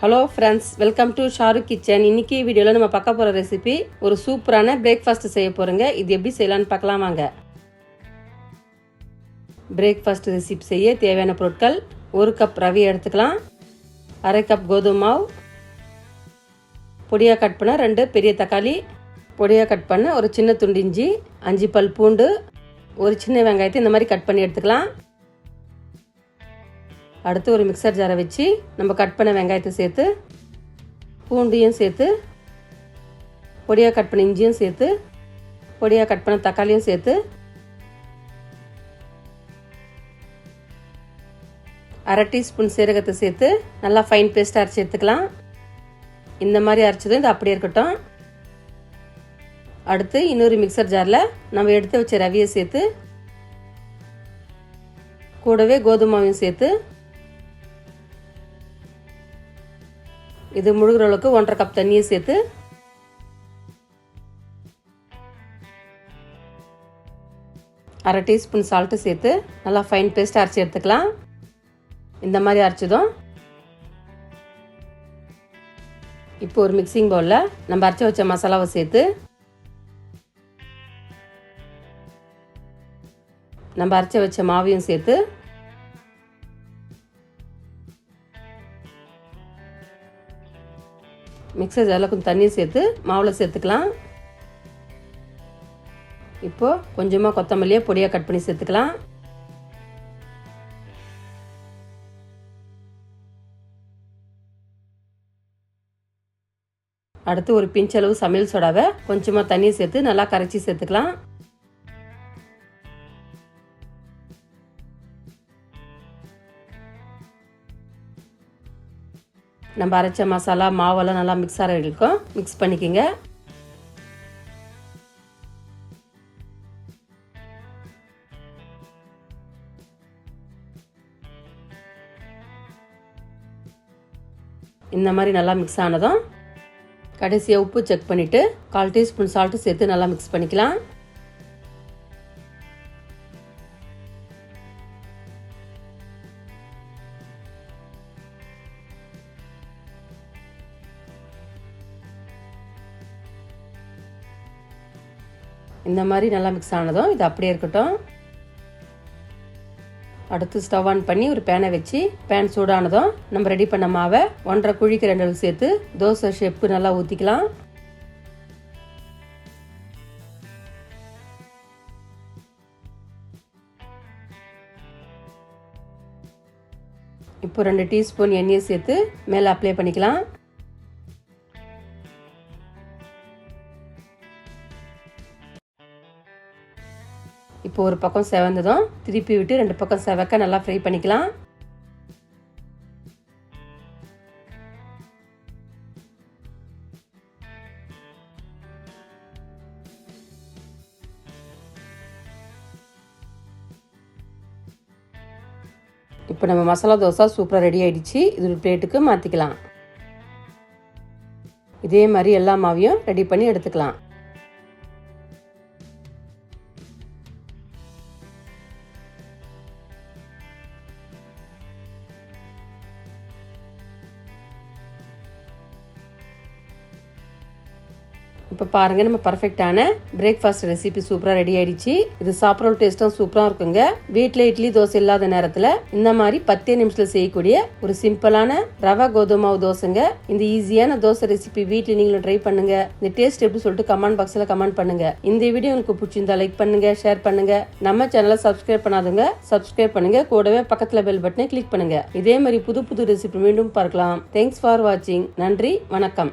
Hello friends welcome to Shahrukh kitchen இன்னைக்கு வீடியோவில் நம்ம பார்க்க போகிற ரெசிபி ஒரு சூப்பரான பிரேக்ஃபாஸ்ட் செய்ய போகிறோங்க இது எப்படி செய்யலான்னு பார்க்கலாம் வாங்க. பிரேக்ஃபாஸ்ட் ரெசிபி செய்ய தேவையான பொருட்கள் ஒரு கப் ரவி எடுத்துக்கலாம். அரை கப் கோதுமை மாவு. பொடியாக கட் பண்ண ரெண்டு பெரிய தக்காளி. பொடியாக கட் பண்ண ஒரு சின்ன துண்டு இஞ்சி அஞ்சு பல் பூண்டு ஒரு சின்ன வெங்காயத்தை இந்த மாதிரி கட் பண்ணி எடுத்துக்கலாம். அடுத்து ஒரு மிக்சர் ஜாரை வச்சு நம்ம கட் பண்ண வெங்காயத்தை சேர்த்து பூண்டையும் சேர்த்து பொடியாக கட் பண்ண இஞ்சியும் சேர்த்து பொடியாக கட் பண்ண தக்காளியும் சேர்த்து அரை டீஸ்பூன் சீரகத்தை சேர்த்து நல்லா ஃபைன் பேஸ்ட்டாக அரைச்சி எடுத்துக்கலாம். இந்த மாதிரி அரைச்சதும் இது அப்படியே இருக்கட்டும். அடுத்து இன்னொரு மிக்சர் ஜாரில் நம்ம எடுத்து வச்ச ரவியை சேர்த்து கூடவே கோதுமாவையும் சேர்த்து இது முழுகிற அளவுக்கு ஒன்றரை கப் தண்ணியை சேர்த்து அரை டீஸ்பூன் சால்ட்டு சேர்த்து நல்லா ஃபைன் பேஸ்ட் அரைச்சி எடுத்துக்கலாம். இந்த மாதிரி அரைச்சதும் இப்போ ஒரு மிக்சிங் பவுலில் நம்ம அரைச்சி வச்ச மசாலாவை சேர்த்து நம்ம அரைச்சி வச்ச மாவையும் சேர்த்து மிக்சர் ஜாரில் கொஞ்சம் தண்ணி சேர்த்து மாவில் சேர்த்துக்கலாம். இப்போது கொஞ்சமாக கொத்தமல்லியை பொடியாக கட் பண்ணி சேர்த்துக்கலாம். அடுத்து ஒரு பிஞ்சளவு சமையல் சோடாவை கொஞ்சமாக தண்ணி சேர்த்து நல்லா கரைச்சி சேர்த்துக்கலாம். நம்ம அரைச்ச மசாலா மாவெல்லாம் நல்லா மிக்ஸ் ஆகிற இருக்கும். மிக்ஸ் பண்ணிக்கோங்க. இந்த மாதிரி நல்லா மிக்ஸ் ஆனதும் கடைசியாக உப்பு செக் பண்ணிவிட்டு கால் டீஸ்பூன் சால்ட்டு சேர்த்து நல்லா மிக்ஸ் பண்ணிக்கலாம். இந்த மாதிரி நல்லா மிக்ஸ் ஆனதும் இது அப்படியே இருக்கட்டும். அடுத்து ஸ்டவ் ஆன் பண்ணி ஒரு பேனை வச்சு பேன் சூடானதும் நம்ம ரெடி பண்ண மாவை ஒன்றரை குழிக்கு ரெண்டு அளவு சேர்த்து தோசை ஷெப்பு நல்லா ஊற்றிக்கலாம் இப்போ ரெண்டு டீஸ்பூன் எண்ணெயை சேர்த்து மேலே அப்ளை பண்ணிக்கலாம். இப்போ ஒரு பக்கம் செவந்ததும் திருப்பி விட்டு ரெண்டு பக்கம் செவக்க நல்லா ஃப்ரை பண்ணிக்கலாம். இப்போ நம்ம மசாலா தோசை சூப்பராக ரெடி ஆயிடுச்சு. இது ஒரு பிளேட்டுக்கு மாற்றிக்கலாம் இதே மாதிரி எல்லா மாவையும் ரெடி பண்ணி எடுத்துக்கலாம். இப்போ பாருங்கள் நம்ம பர்ஃபெக்டான பிரேக்ஃபாஸ்ட் ரெசிபி சூப்பராக ரெடி ஆயிடுச்சு. இது சாப்பிட்ற டேஸ்ட்டும் சூப்பராக இருக்குங்க. வீட்டில் இட்லி தோசை இல்லாத நேரத்தில் இந்த மாதிரி பத்தே நிமிஷத்தில் செய்யக்கூடிய ஒரு சிம்பிளான ரவா கோதுமாவு தோசைங்க. இந்த ஈஸியான தோசை ரெசிபி வீட்டில் நீங்களும் ட்ரை பண்ணுங்க. இந்த டேஸ்ட் எப்படி சொல்லிட்டு கமெண்ட் பாக்ஸில் கமெண்ட் பண்ணுங்க. இந்த வீடியோ உங்களுக்கு பிடிச்சிருந்தா லைக் பண்ணுங்க ஷேர் பண்ணுங்க. நம்ம சேனலை சப்ஸ்கிரைப் பண்ணாதுங்க சப்ஸ்கிரைப் பண்ணுங்க. கூடவே பக்கத்தில் பெல் பட்டனை கிளிக் பண்ணுங்க. இதே மாதிரி புது புது ரெசிபி மீண்டும் பார்க்கலாம். தேங்க்ஸ் ஃபார் வாட்சிங் நன்றி வணக்கம்.